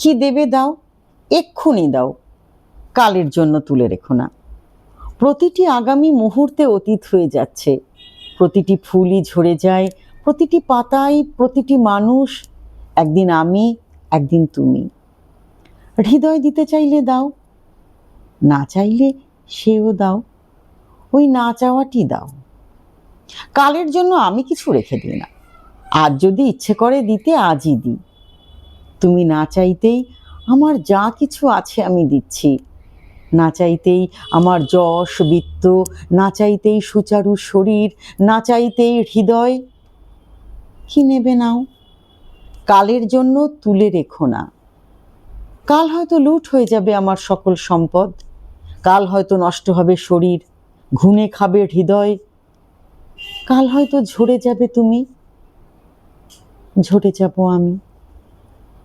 কি দেবে দাও, এক্ষুনি দাও, কালের জন্য তুলে রেখো না। প্রতিটি আগামী মুহূর্তে অতীত হয়ে যাচ্ছে। প্রতিটি ফুলই ঝরে যায়, প্রতিটি পাতায় প্রতিটি মানুষ, একদিন আমি, একদিন তুমি। হৃদয় দিতে চাইলে দাও, না চাইলে সেও দাও, ওই না চাওয়াটি দাও। কালের জন্য আমি কিছু রেখে দিই না। আজ যদি ইচ্ছে করে দিতে, আজই দিই। তুমি না চাইতেই আমার যা কিছু আছে আমি দিচ্ছি। না চাইতেই আমার যশ, বিত্ত, না চাইতেই সুচারু শরীর, না চাইতেই হৃদয়, কি নেবে নাও? কালের জন্য তুলে রেখো না। কাল হয়তো লুট হয়ে যাবে আমার সকল সম্পদ। কাল হয়তো নষ্ট হবে শরীর ঘুনে খাবে হৃদয়। কাল হয়তো ঝরে যাবে তুমি। ঝরে যাব আমি।